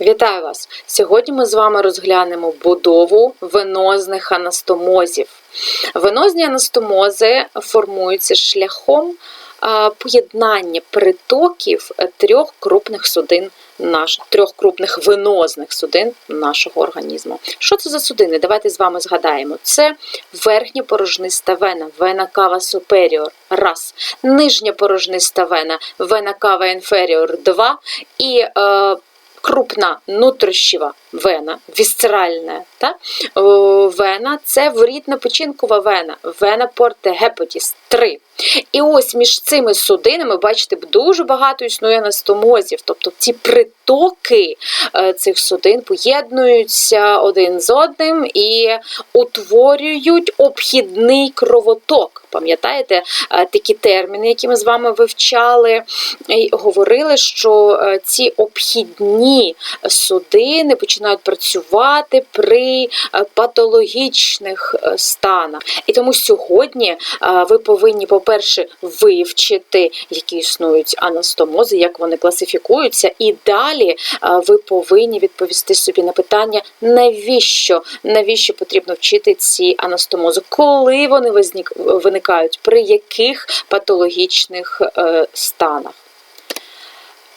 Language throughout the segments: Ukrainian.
Вітаю вас! Сьогодні ми з вами розглянемо будову венозних анастомозів. Венозні анастомози формуються шляхом поєднання притоків трьох крупних судин наших, трьох крупних венозних судин нашого організму. Що це за судини? Давайте з вами згадаємо. Це верхня порожниста вена, вена кава суперіор, раз, нижня порожниста вена, вена кава інферіор, два, і е, крупна внутрішньова вена, вісцеральна та? Вена це ворітно-печінкова вена, вена порте гепатіс 3. І ось між цими судинами, бачите, дуже багато існує анастомозів, тобто ці притоки е, цих судин поєднуються один з одним і утворюють обхідний кровоток. Пам'ятаєте е, такі терміни, які ми з вами вивчали, і говорили, що е, ці обхідні судини починають працювати при е, патологічних е, станах. І тому сьогодні е, ви повинні, по-перше, вивчити, які існують анастомози, як вони класифікуються, і далі ви повинні відповісти собі на питання, навіщо, навіщо потрібно вчити ці анастомози, коли вони виникають, при яких патологічних станах.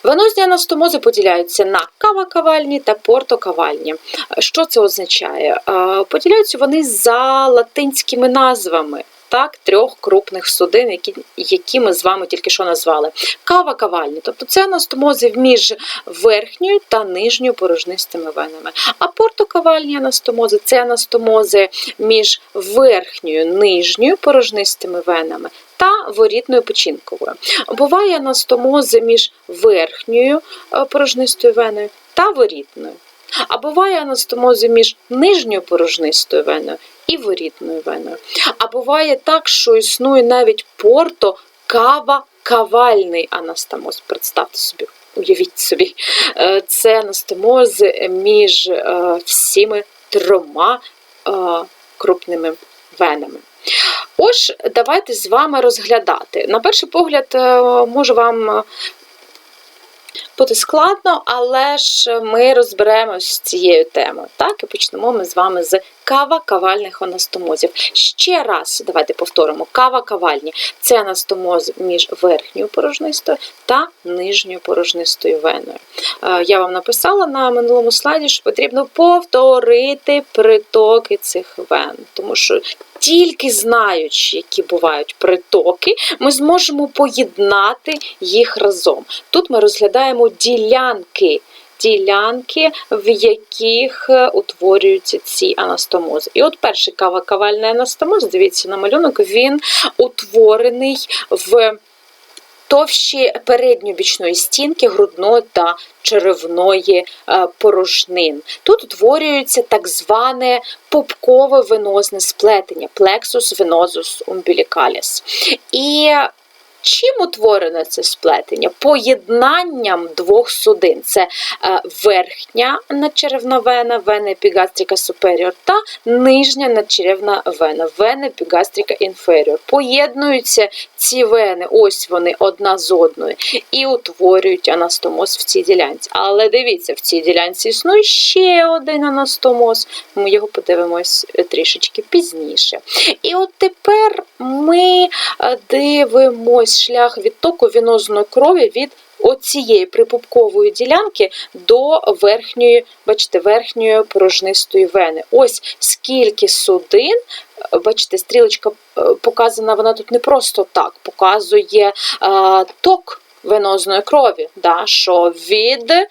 Венозні анастомози поділяються на кавакавальні та портокавальні. Що це означає? Е, Поділяються вони за латинськими назвами. Так, трьох крупних судин, які, які ми з вами тільки що назвали. Кава-кавальні, тобто це анастомози між верхньою та нижньою порожнистими венами. А портокавальні анастомози це анастомози між верхньою нижньою порожнистими венами та ворітною печінковою. Буває анастомози між верхньою е, порожнистою веною та ворітною. А буває анастомози між нижньою порожнистою веною і ворітною веною. А буває так, що існує навіть порто кава кавальний анастомоз. Представте собі, уявіть собі, Е, це анастомоз між е, всіми трьома е, крупними венами. Ось давайте з вами розглядати. На перший погляд, може вам бути складно, але ж ми розберемось з цією темою. Так, і почнемо ми з вами з кава кавальних анастомозів. Ще раз давайте повторимо: кава кавальні це анастомоз між верхньою порожнистою та нижньою порожнистою веною. Е, Я вам написала на минулому слайді, що потрібно повторити притоки цих вен, тому що тільки знаючи, які бувають притоки, ми зможемо поєднати їх разом. Тут ми розглядаємо ділянки. Ділянки, в яких е, утворюються ці анастомози. І от перший кава-кавальний анастомоз, дивіться на малюнок, він утворений в товщі передньобічної стінки грудної та черевної е, порожнин. Тут утворюється так зване пупкове венозне сплетення plexus venosus umbilicalis. І Чим утворене це сплетення? Поєднанням двох судин. Це е, верхня надчеревна вена, епігастрика superior та нижня надчеревна вена, вена епігастрика inferior. Поєднуються ці вени, ось вони одна з одною, і утворюють анастомоз в цій ділянці. Але дивіться, в цій ділянці існує ще один анастомоз. Ми його подивимось е, трішечки пізніше. І от тепер ми е, дивимось шлях відтоку вінозної крові від оцієї припупкової ділянки до верхньої, бачите, верхньої порожнистої вени. Ось скільки судин. Бачите, стрілочка е, показана, вона тут не просто так, показує е, ток венозної крові, да, що від е,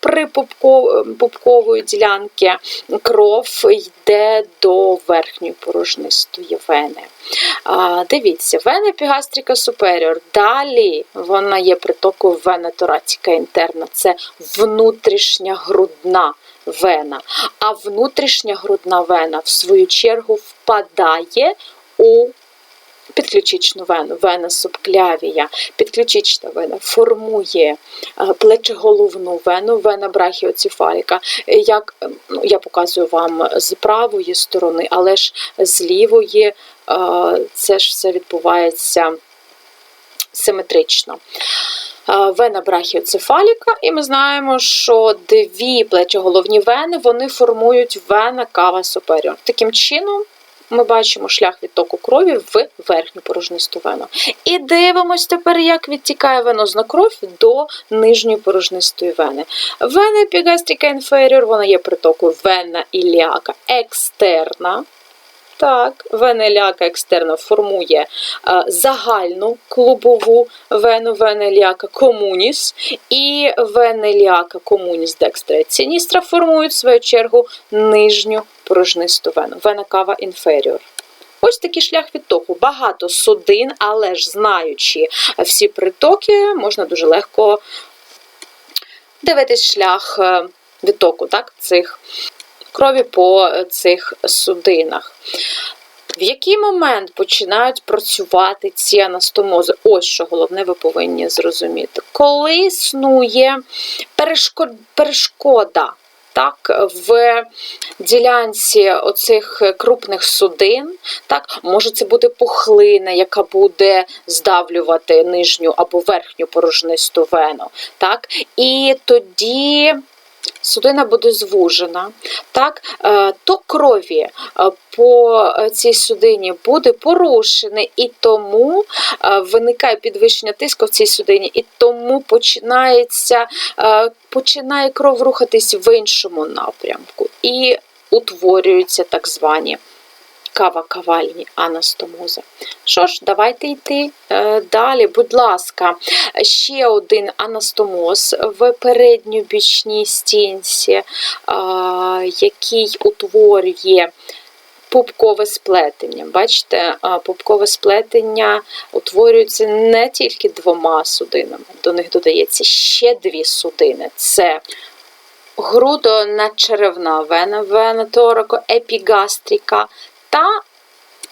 припупкової ділянки кров йде до верхньої порожнистої вени. А, Дивіться, вена епігастрика superior. Далі вона є притокою вена торатіка інтерна. Це внутрішня грудна вена. А внутрішня грудна вена, в свою чергу, впадає у підключичну вену, вена субклявія. Підключична вена формує е, плечеголовну вену, вена брахіоцефаліка. Е, Як е, ну, я показую вам з правої сторони, але ж з лівої е, це ж все відбувається симетрично. вена брахіоцефаліка, і ми знаємо, що дві плечоголовні вени вони формують вена кава суперіор. Таким чином. Ми бачимо шлях відтоку крові в верхню порожнисту вену. І дивимось тепер, як відтікає венозна кров до нижньої порожнистої вени. Вена епігастрика інферіор, вона є притокою вена іліака екстерна. Так, венеляка екстерна формує е, загальну клубову вену венеліака комуніс і венеліака комуніс декстра і синістра формують в свою чергу нижню порожнисту вену, вена кава інферіор. Ось такий шлях відтоку. Багато судин, але ж знаючи всі притоки, можна дуже легко дивитись шлях е, відтоку так, цих крові по цих судинах. В який момент починають працювати ці анастомози? Ось що головне, ви повинні зрозуміти. Коли існує перешкода так, в ділянці оцих крупних судин, так, може це бути пухлина, яка буде здавлювати нижню або верхню порожнисту вену. Так, І тоді судина буде звужена, так, е, то крові е, по цій судині буде порушене, і тому е, виникає підвищення тиску в цій судині, і тому починається, починає кров рухатись в іншому напрямку. І утворюються так звані кава-кавальні анастомози. Що ж, давайте йти е, далі. Будь ласка, ще один анастомоз в передньобічній стінці, е, який утворює. Пупкове сплетення. Бачите, е, пупкове сплетення утворюється не тільки двома судинами, до них додається ще дві судини. Це грудонадчеревна вена, вена торако, епігастрика та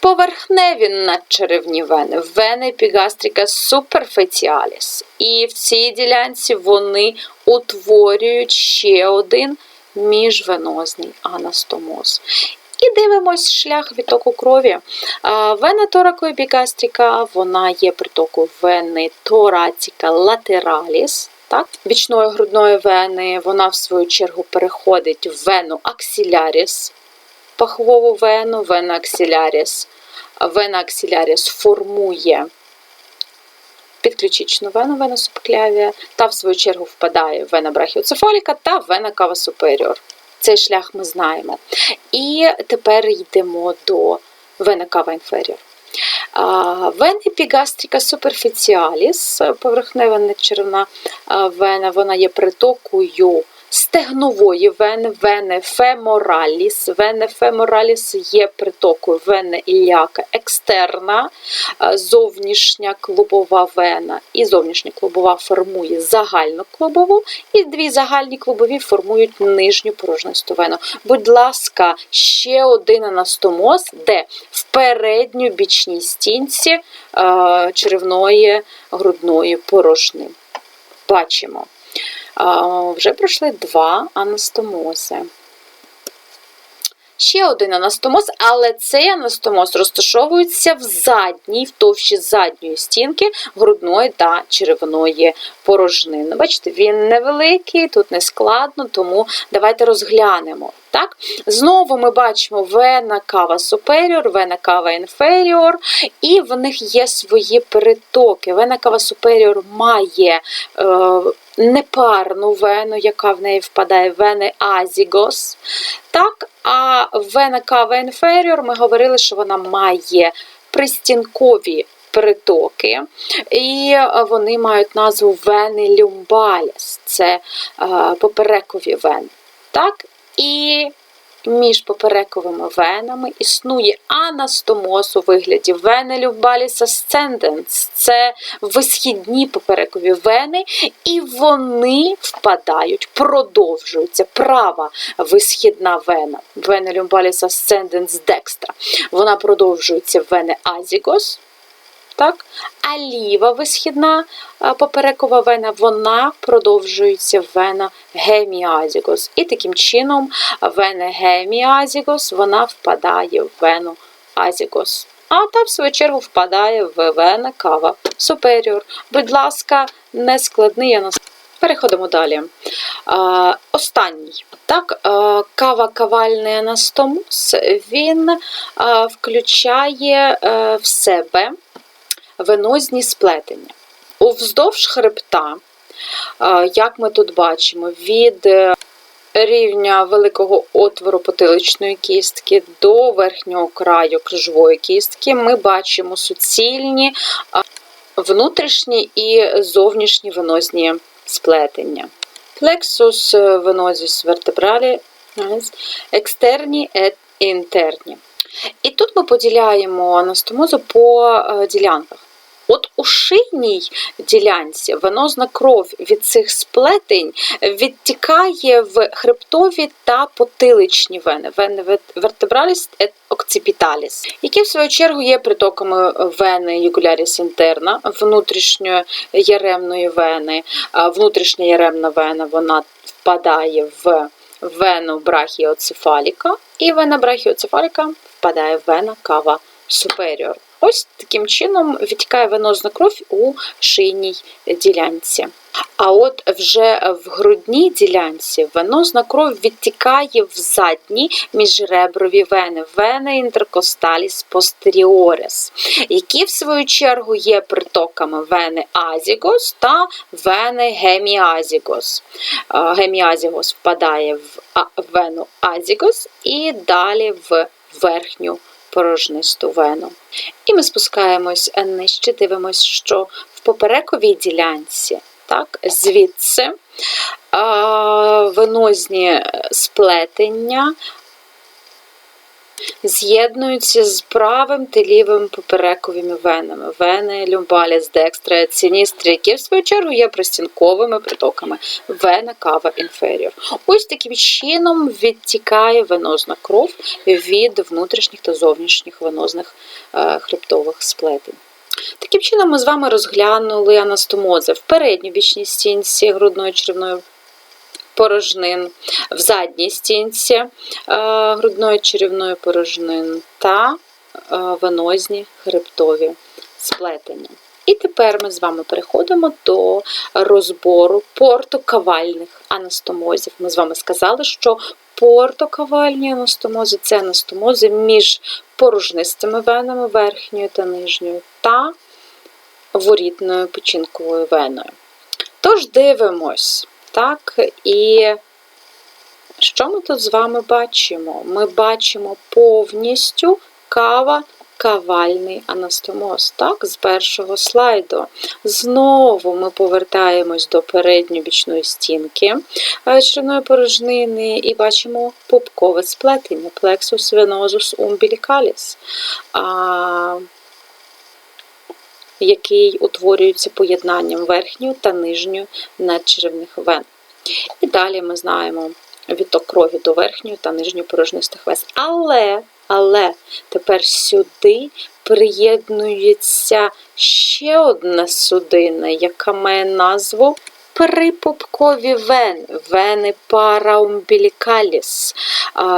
поверхневі надчеревні вени, вени епігастрика суперфеціаліс. І в цій ділянці вони утворюють ще один міжвенозний анастомоз. І дивимось шлях відтоку крові. Вена торакоепігастрика, вона є притоку вени тораціка латераліс. Так? Бічної грудної вени, вона в свою чергу переходить в вену аксіляріс, пахвову вену, вена аксиляріс. Вена аксиляріс формує підключичну вену, вена субклявія, та, в свою чергу, впадає вена брахіоцефаліка та вена кава суперіор. Цей шлях ми знаємо. І тепер йдемо до вена кава інферіор. Вена епігастрика суперфіціаліс, поверхнева нечервна вена, вона є притокою стегнової вени, вени фемораліс. Вене фемораліс є притокою вени іліака екстерна, е, зовнішня клубова вена. І зовнішня клубова формує загальну клубову, і дві загальні клубові формують нижню порожнисту вену. Будь ласка, ще один анастомоз, де в передню бічній стінці е, черевної грудної порожни. Бачимо вже пройшли два анастомози. Ще один анастомоз, але цей анастомоз розташовується в задній, в товщі задньої стінки грудної та черевної порожнини. Бачите, він невеликий, тут не складно, тому давайте розглянемо. Так? Знову ми бачимо вена кава суперіор, вена кава інферіор, і в них є свої перетоки. Вена кава суперіор має е, непарну вену, яка в неї впадає вени азігос. Так, А вена кава інферіор ми говорили, що вона має пристінкові притоки, і вони мають назву вени люмбаліс, це е, поперекові вени. Так? І між поперековими венами існує анастомоз у вигляді вени Любаліс ascendens. Це висхідні поперекові вени, і вони впадають, продовжуються. Права висхідна вена, вена Любаліс ascendens dextra. Вона продовжується в вени Азігос так? А ліва висхідна поперекова вена, вона продовжується вена геміазігос. І таким чином вена геміазігос вона впадає в вену азігос. А та, в свою чергу, впадає в вена кава superior. Будь ласка, нескладний анастомоз. Переходимо далі. А, останній. Так, а, кава-кавальний анастомоз, він а, включає е, в себе венозні сплетення. Уздовж хребта, як ми тут бачимо, від е, рівня великого отвору потиличної кістки до верхнього краю крижової кістки ми бачимо суцільні внутрішні і зовнішні венозні сплетення. Plexus venosus vertebrali, екстерні інтерні. І тут ми поділяємо анастомозу по е, ділянках. От у шийній ділянці венозна кров від цих сплетень відтікає в хребтові та потиличні вени, вени вертебраліс et occipitalis, які в свою чергу є притоками вени югуляріс інтерна, внутрішньої яремної вени. Внутрішня яремна вена вона впадає в вену брахіоцефаліка, і вена брахіоцефаліка впадає в вена кава суперіор. Ось таким чином відтікає венозна кров у шийній ділянці. А от вже в грудній ділянці венозна кров відтікає в задні міжреброві вени, вени інтеркосталіс постеріоріс, які в свою чергу є притоками вени азігос та вени геміазігос. Геміазігос впадає в вену азігос і далі в верхню порожнисту вену. І ми спускаємось нижче, дивимося, що в поперековій ділянці, так, звідси венозні сплетення з'єднуються з правим та лівим поперековими венами. Вени люмбаліс, декстра, сіністрі, які в свою чергу є простінковими притоками вена кава інферіор. Ось таким чином відтікає венозна кров від внутрішніх та зовнішніх венозних е, хребтових сплетень. Таким чином, ми з вами розглянули анастомози в передній бічній стінці грудної черевної порожнин, в задній стінці е, грудної черевної порожнин та е, венозні хребтові сплетення. І тепер ми з вами переходимо до розбору портокавальних анастомозів. Ми з вами сказали, що портокавальні анастомози це анастомози між порожнистими венами верхньою та нижньою та ворітною печінковою веною. Тож дивимось, так, і що ми тут з вами бачимо? Ми бачимо повністю кава кавальний анастомоз, так, з першого слайду. Знову ми повертаємось до передньобічної стінки черевної порожнини і бачимо пупкове сплетення venosus umbilicalis, а, який утворюється поєднанням верхньої та нижньої надчеревних вен. І далі ми знаємо відток крові до верхньої та нижньої порожнистих вес. Але але тепер сюди приєднується ще одна судина, яка має назву припупкові вени, вени параумбілікаліс.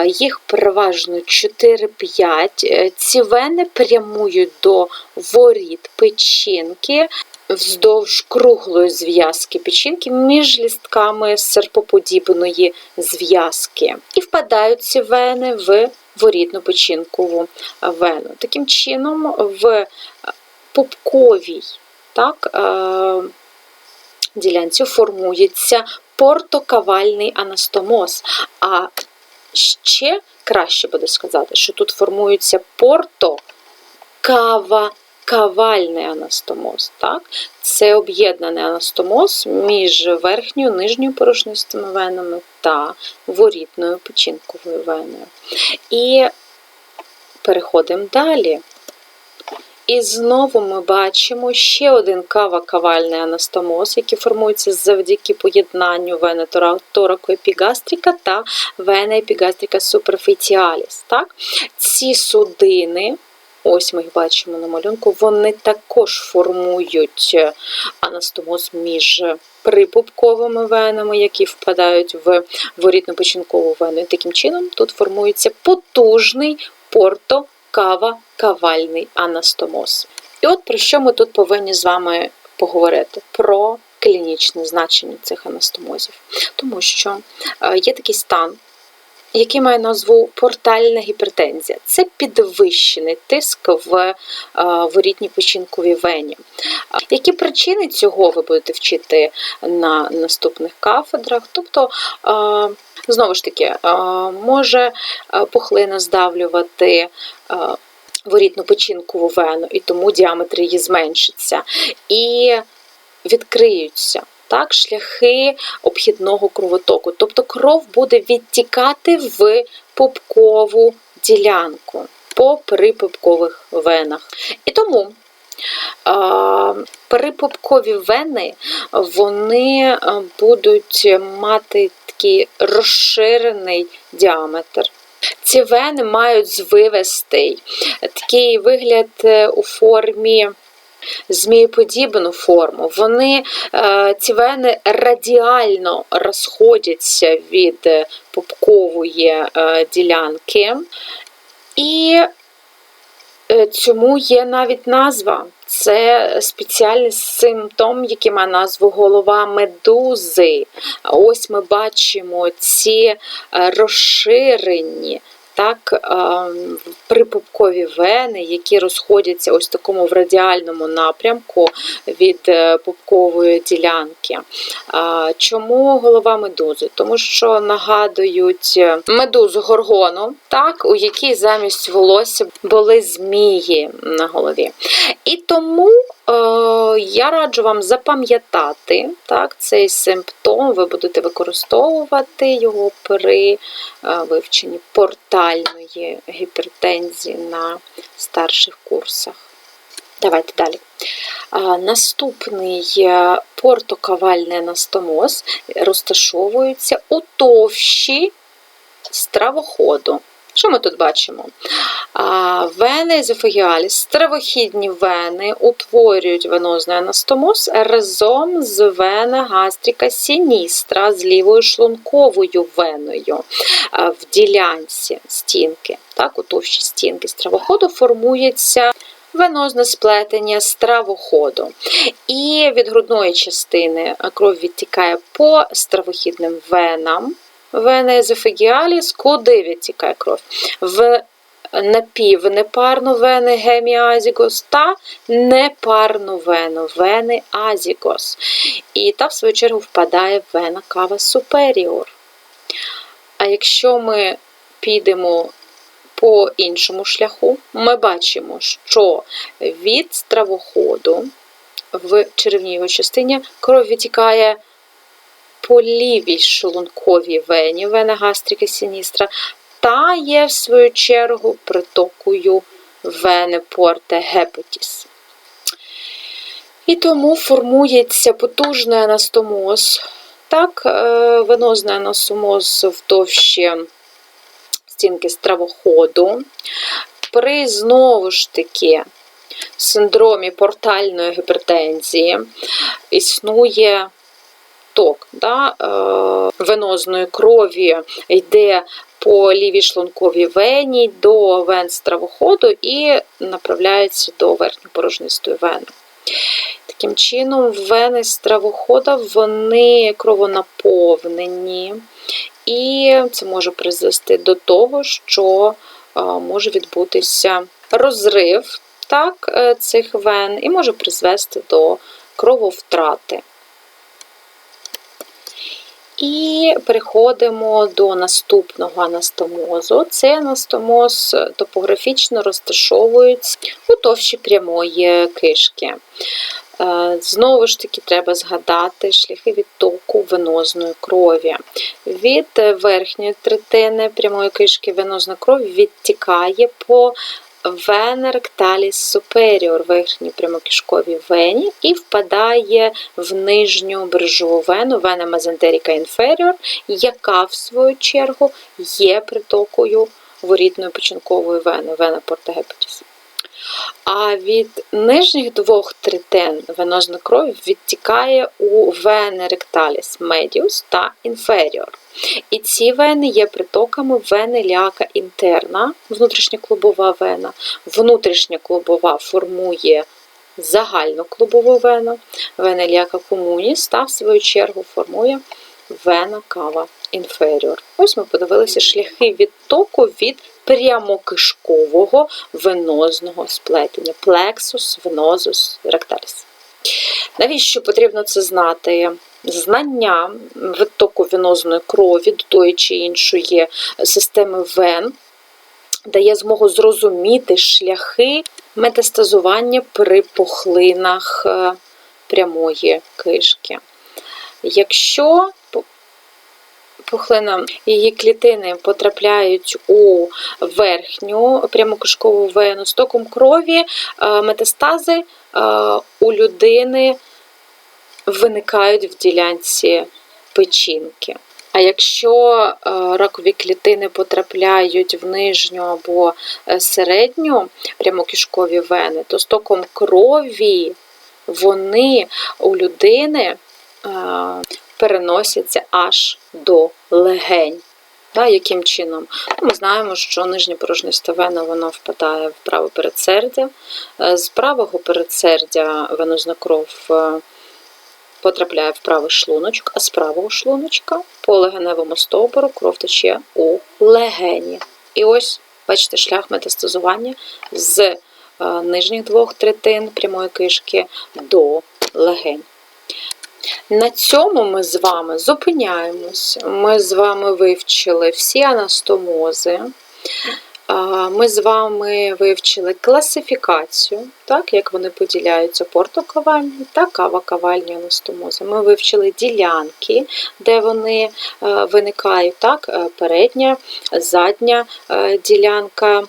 Їх переважно 4-5. Ці вени прямують до воріт печінки. Вздовж круглої зв'язки печінки між лістками серпоподібної зв'язки. І впадають ці вени в ворітну печінкову вену. Таким чином, в пупковій так, е, ділянці формується портокавальний анастомоз. А ще краще буде сказати, що тут формується портокава. Кавальний анастомоз. Так? Це об'єднаний анастомоз між верхньою нижньою порожнистими венами та ворітною печінковою веною. І переходимо далі. І знову ми бачимо ще один кава-кавальний анастомоз, який формується завдяки поєднанню вени тораку епігастрика та вени епігастрика суперфіціаліс. Так? Ці судини ось ми їх бачимо на малюнку, вони також формують анастомоз між припупковими венами, які впадають в ворітно-печінкову вену. І таким чином тут формується потужний порто кава кавальний анастомоз. І от про що ми тут повинні з вами поговорити? Про клінічне значення цих анастомозів. Тому що е, є такий стан, який має назву портальна гіпертензія. Це підвищений тиск в е, ворітній печінковій вені. Які причини цього ви будете вчити на наступних кафедрах? Тобто, е, знову ж таки, може е, пухлина здавлювати. е, Ворітну печінкову вену, і тому діаметр її зменшиться. І відкриються так, шляхи обхідного кровотоку. Тобто кров буде відтікати в пупкову ділянку по припупкових венах. І тому а, припупкові вени вони будуть мати такий розширений діаметр. Ці вени мають звивистий такий вигляд е, у формі змієподібну форму. Вони, е, ці вени радіально розходяться від е, пупкової е, ділянки. І цьому є навіть назва. Це спеціальний симптом, який має назву голова медузи. Ось ми бачимо ці розширені так, припупкові вени, які розходяться ось такому в радіальному напрямку від е, пупкової ділянки. Чому голова медузи? Тому що нагадують е, медузу горгону, так, у якій замість волосся були змії на голові. І тому я раджу вам запам'ятати так, цей симптом, ви будете використовувати його при е, вивченні портальної гіпертензії на старших курсах. Давайте далі. Е, наступний портокавальний анастомоз розташовується у товщі стравоходу. Що ми тут бачимо? Вени езофагіаліс, стравохідні вени утворюють венозний анастомоз разом з вена гастріка сіністра з лівою шлунковою веною в ділянці стінки. Так, У товщі стінки стравоходу формується. Венозне сплетення стравоходу. І від грудної частини кров відтікає по стравохідним венам, вена езофагіаліс, куди відтікає кров? В напівнепарну вени геміазігос та непарну вену вени азігос. І та, в свою чергу, впадає в вена кава суперіор. А якщо ми підемо по іншому шляху, ми бачимо, що від стравоходу в черевній частині кров відтікає по лівій шлунковій вені, вена гастрики сіністра, та є, в свою чергу, притокою вени порте гепатіс. І тому формується потужний анастомоз. Так, е, венозний анастомоз в товщі стінки стравоходу. При знову ж таки синдромі портальної гіпертензії існує ток да, е, венозної крові йде по лівій шлунковій вені до вен стравоходу і направляється до верхньопорожнистої вени. Таким чином, вени стравохода вони кровонаповнені, і це може призвести до того, що е, може відбутися розрив так, е, цих вен, і може призвести до крововтрати. І переходимо до наступного анастомозу. Цей анастомоз топографічно розташовується у товщі прямої кишки. Е, знову ж таки, треба згадати шляхи відтоку венозної крові. Від верхньої третини прямої кишки венозна кров відтікає по вена ректаліс суперіор верхній прямокішкові вені і впадає в нижню брижову вену, вена мезентеріка інферіор, яка, в свою чергу, є притокою ворітної печінкової вени, вена портагепатіс. А від нижніх двох третин венозна кров відтікає у вени ректаліс медіус та інферіор. І ці вени є притоками вени ляка інтерна, внутрішня клубова вена. Внутрішня клубова формує загальну клубову вену. Вена іліака комуніс та, в свою чергу, формує вена кава інферіор. Ось ми подивилися шляхи відтоку від прямокишкового венозного сплетення. Плексус, венозус, ректаліс. Навіщо потрібно це знати? Знання відтоку венозної крові до тої чи іншої системи вен дає змогу зрозуміти шляхи метастазування при пухлинах е, прямої кишки. Якщо пухлина її клітини потрапляють у верхню прямокишкову вену з током крові, е, метастази е, у людини виникають в ділянці печінки. А якщо е, ракові клітини потрапляють в нижню або середню прямокишкові вени, то з током крові вони у людини переносяться аж до легень. Да, яким чином? Ну, Ми знаємо, що нижня порожниста вена вона впадає в праве передсердя. Е, З правого передсердя венозна кров е, потрапляє в правий шлуночок, а з правого шлуночка по легеневому стовбуру кров тече у легені. І ось, бачите, шлях метастазування з е, нижніх двох третин прямої кишки до легень. На цьому ми з вами зупиняємось. Ми з вами вивчили всі анастомози. Ми з вами вивчили класифікацію, так, як вони поділяються портокавальні та кавакавальні анастомози. Ми вивчили ділянки, де вони е, виникають, так, е, передня, задня е, ділянка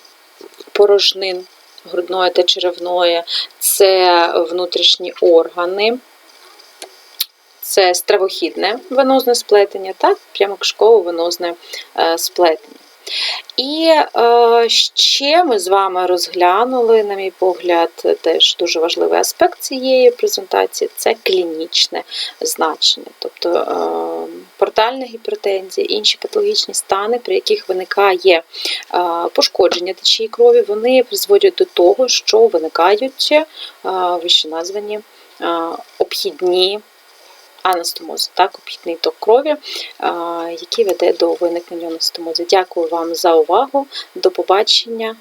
порожнин грудної та черевної, це внутрішні органи. Це стравохідне венозне сплетення та прямокишково венозне е, сплетення. І е, ще ми з вами розглянули, на мій погляд, теж дуже важливий аспект цієї презентації це клінічне значення, тобто е, портальна гіпертензія, інші патологічні стани, при яких виникає е, пошкодження течії крові, вони призводять до того, що виникають е, вищеназвані е, обхідні анастомози, так, обхідний ток крові, який веде до виникнення анастомозу. Дякую вам за увагу. До побачення.